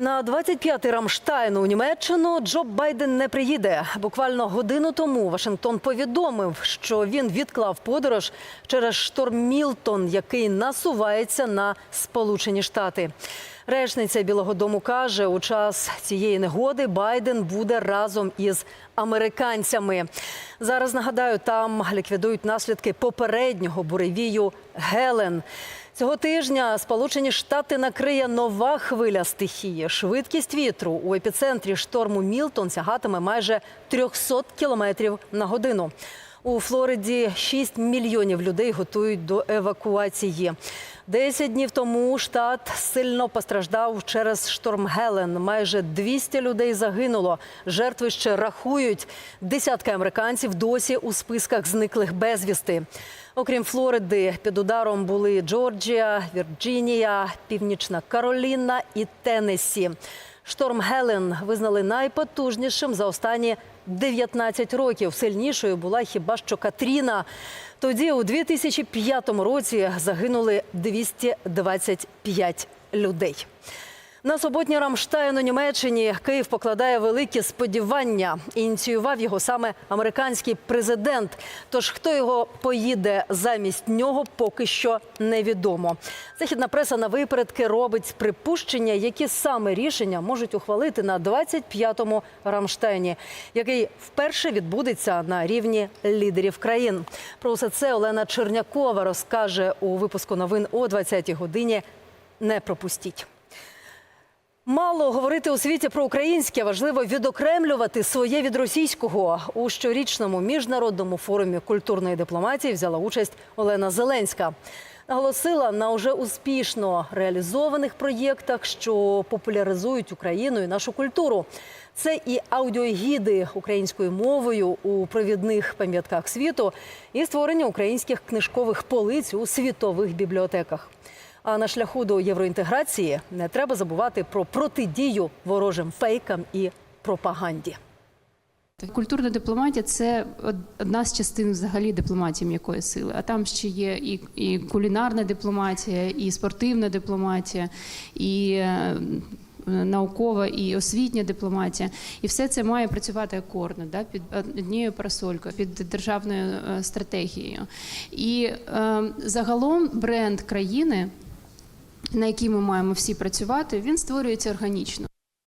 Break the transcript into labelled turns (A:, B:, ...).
A: На 25-й Рамштайн у Німеччину Джо Байден не приїде. Буквально годину тому Вашингтон повідомив, що він відклав подорож через шторм Мілтон, який насувається на Сполучені Штати. Речниця Білого Дому каже, у час цієї негоди Байден буде разом із американцями. Зараз нагадаю, там ліквідують наслідки попереднього буревію Гелен. Цього тижня Сполучені Штати накриє нова хвиля стихії. Швидкість вітру у епіцентрі шторму Мілтон сягатиме майже 300 кілометрів на годину. У Флориді 6 мільйонів людей готують до евакуації. Десять днів тому штат сильно постраждав через шторм Гелен. Майже 200 людей загинуло. Жертви ще рахують. Десятки американців досі у списках зниклих безвісти. Окрім Флориди, під ударом були Джорджія, Вірджинія, Північна Кароліна і Теннессі. Шторм Гелен визнали найпотужнішим за останні 19 років. Сильнішою була хіба що Катріна. Тоді, у 2005 році, загинули 225 людей. На суботній Рамштайн у Німеччині Київ покладає великі сподівання. Ініціював його саме американський президент. Тож хто його поїде замість нього, поки що невідомо. Західна преса на випередки робить припущення, які саме рішення можуть ухвалити на 25-му Рамштайні, який вперше відбудеться на рівні лідерів країн. Про все це Олена Чернякова розкаже у випуску новин о 20-й годині. Не пропустіть. Мало говорити у світі про українське, важливо відокремлювати своє від російського. У щорічному міжнародному форумі культурної дипломатії взяла участь Олена Зеленська. Наголосила на уже успішно реалізованих проєктах, що популяризують Україну і нашу культуру. Це і аудіогіди українською мовою у провідних пам'ятках світу, і створення українських книжкових полиць у світових бібліотеках. А на шляху до євроінтеграції не треба забувати про протидію ворожим фейкам і пропаганді.
B: Культурна дипломатія це одна з частин взагалі дипломатії м'якої сили. А там ще є і, і кулінарна дипломатія, і спортивна дипломатія, і е, наукова, і освітня дипломатія. І все це має працювати акордно, да, під однією парасолькою, під державною е, стратегією. І е, загалом бренд країни на якій ми маємо всі працювати, він створюється органічно.